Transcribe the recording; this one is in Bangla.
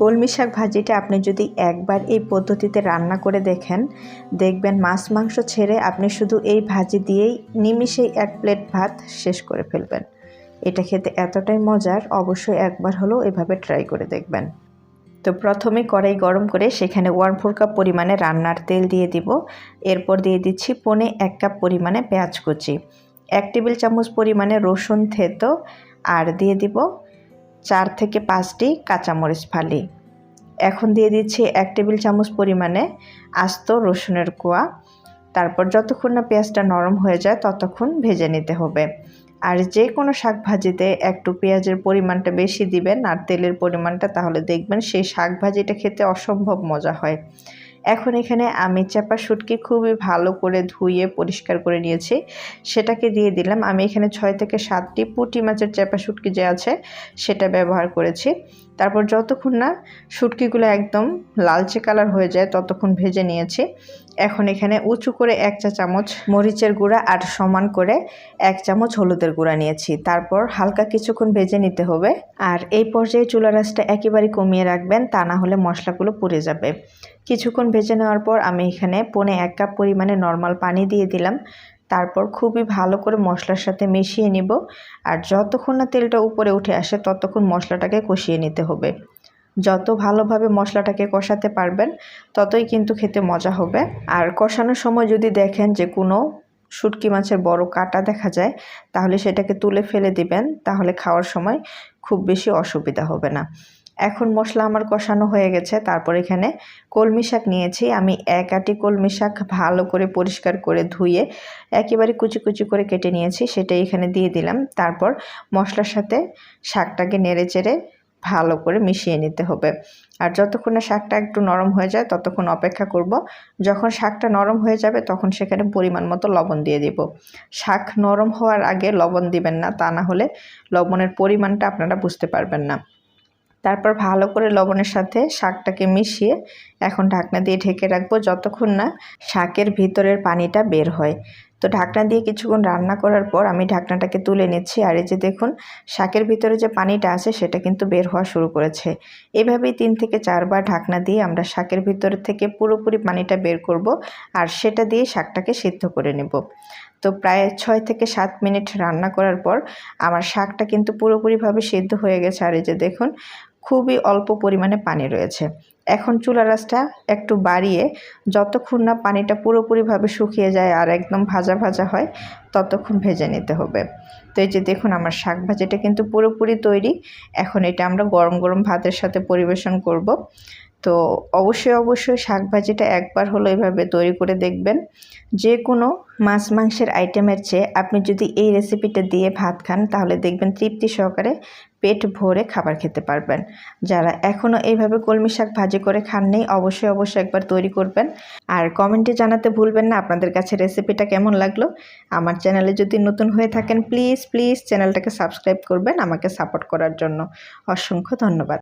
কলমি শাক ভাজিটা আপনি যদি একবার এই পদ্ধতিতে রান্না করে দেখেন, দেখবেন মাছ মাংস ছেড়ে আপনি শুধু এই ভাজি দিয়েই নিমিষেই এক প্লেট ভাত শেষ করে ফেলবেন। এটা খেতে এতটাই মজার, অবশ্যই একবার হলেও এভাবে ট্রাই করে দেখবেন। তো প্রথমে কড়াই গরম করে সেখানে ওয়ান ফোর কাপ পরিমাণে রান্নার তেল দিয়ে দিব। এরপর দিয়ে দিচ্ছি পনে এক কাপ পরিমাণে পেঁয়াজ কুচি, এক টেবিল চামচ পরিমাণে রসুন থেতো, আর দিয়ে দিব চার থেকে পাঁচটি কাঁচামরিচ ফালি। এখন দিয়ে দিচ্ছি এক টেবিল চামচ পরিমাণে আস্ত রসুনের কোয়া। তারপর যতক্ষণ না পেঁয়াজটা নরম হয়ে যায়, ততক্ষণ ভেজে নিতে হবে। আর যে কোনো শাক ভাজিতে একটু পেঁয়াজের পরিমাণটা বেশি দিবেন আর তেলের পরিমাণটা, তাহলে দেখবেন সেই শাক ভাজিটা খেতে অসম্ভব মজা হয়। এখন এখানে আমি চাপা শুটকি খুবই ভালো করে ধুয়ে পরিষ্কার করে নিয়েছি। সেটাকে দিয়ে দিলাম। আমি এখানে ছয় থেকে সাতটি পুঁটি মাছের চাপা শুটকি যে আছে, সেটা ব্যবহার করেছি। তারপর যতক্ষণ না শুটকিগুলো একদম লালচে কালার হয়ে যায়, ততক্ষণ ভেজে নিয়েছি। এখন এখানে উঁচু করে এক চা চামচ মরিচের গুঁড়া আর সমান করে এক চামচ হলুদের গুঁড়া নিয়েছি। তারপর হালকা কিছুক্ষণ ভেজে নিতে হবে। আর এই পর্যায়ে চুলা রাসটা একেবারে কমিয়ে রাখবেন, তা না হলে মশলাগুলো পুড়ে যাবে। কিছুক্ষণ ভেজে নেওয়ার পর আমি এখানে পনে এক কাপ পরিমাণে নর্মাল পানি দিয়ে দিলাম। তারপর খুবই ভালো করে মশলার সাথে মিশিয়ে নিব। আর যতক্ষণ না তেলটা উপরে উঠে আসে, ততক্ষণ মশলাটাকে কষিয়ে নিতে হবে। যত ভালোভাবে মশলাটাকে কষাতে পারবেন, ততই কিন্তু খেতে মজা হবে। আর কষানোর সময় যদি দেখেন যে কোনো শুটকি মাছের বড় কাটা দেখা যায়, তাহলে সেটাকে তুলে ফেলে দিবেন, তাহলে খাওয়ার সময় খুব বেশি অসুবিধা হবে না। এখন মশলা আমার কষানো হয়ে গেছে, তারপর এখানে কলমি শাক নিয়েছি। আমি এক আটি কলমি শাক ভালো করে পরিষ্কার করে ধুয়ে একেবারে কুচি কুচি করে কেটে নিয়েছি সেটা এখানে দিয়ে দিলাম। তারপর মশলার সাথে শাকটাকে নেড়ে চেড়ে ভালো করে মিশিয়ে নিতে হবে। আর যতক্ষণ না শাকটা একটু নরম হয়ে যায়, ততক্ষণ অপেক্ষা করব। যখন শাকটা নরম হয়ে যাবে, তখন সেখানে পরিমাণ মতো লবণ দিয়ে দিব। শাক নরম হওয়ার আগে লবণ দিবেন না, তা না হলে লবণের পরিমাণটা আপনারা বুঝতে পারবেন না। তারপর ভালো করে লবণের সাথে শাকটাকে মিশিয়ে এখন ঢাকনা দিয়ে ঢেকে রাখব, যতক্ষণ না শাকের ভিতরের পানিটা বের হয়। তো ঢাকনা দিয়ে কিছুক্ষণ রান্না করার পর আমি ঢাকনাটাকে তুলে নিচ্ছি। আর এই যে দেখুন, শাকের ভিতরে যে পানিটা আছে সেটা কিন্তু বের হওয়া শুরু করেছে। এভাবেই তিন থেকে চারবার ঢাকনা দিয়ে আমরা শাকের ভিতর থেকে পুরোপুরি পানিটা বের করব আর সেটা দিয়ে শাকটাকে সিদ্ধ করে নেব। তো প্রায় ছয় থেকে সাত মিনিট রান্না করার পর আমার শাকটা কিন্তু পুরোপুরিভাবে সিদ্ধ হয়ে গেছে। আর এই যে দেখুন, খুবই অল্প পরিমাণে পানি রয়েছে। এখন চুলা রাসটা একটু বাড়িয়ে যতক্ষণ না পানিটা পুরোপুরিভাবে শুকিয়ে যায় আর একদম ভাজা ভাজা হয়, ততক্ষণ ভেজে নিতে হবে। তো এই যে দেখুন আমার শাক ভাজিটা কিন্তু পুরোপুরি তৈরি। এখন এটা আমরা গরম গরম ভাতের সাথে পরিবেশন করব। তো অবশ্যই অবশ্যই শাক ভাজিটা একবার হলো এভাবে তৈরি করে দেখবেন। যে কোনো মাছ, মাংসের আইটেমের চেয়ে আপনি যদি এই রেসিপিটা দিয়ে ভাত খান, তাহলে দেখবেন তৃপ্তি সহকারে পেট ভরে খাবার খেতে পারবেন। যারা এখনও এইভাবে কলমি শাক ভাজি করে খান নেই অবশ্যই অবশ্যই একবার তৈরি করবেন। আর কমেন্টে জানাতে ভুলবেন না আপনাদের কাছে রেসিপিটা কেমন লাগল। আমার চ্যানেলে যদি নতুন হয়ে থাকেন, প্লিজ প্লিজ চ্যানেলটাকে সাবস্ক্রাইব করবেন আমাকে সাপোর্ট করার জন্য। অসংখ্য ধন্যবাদ।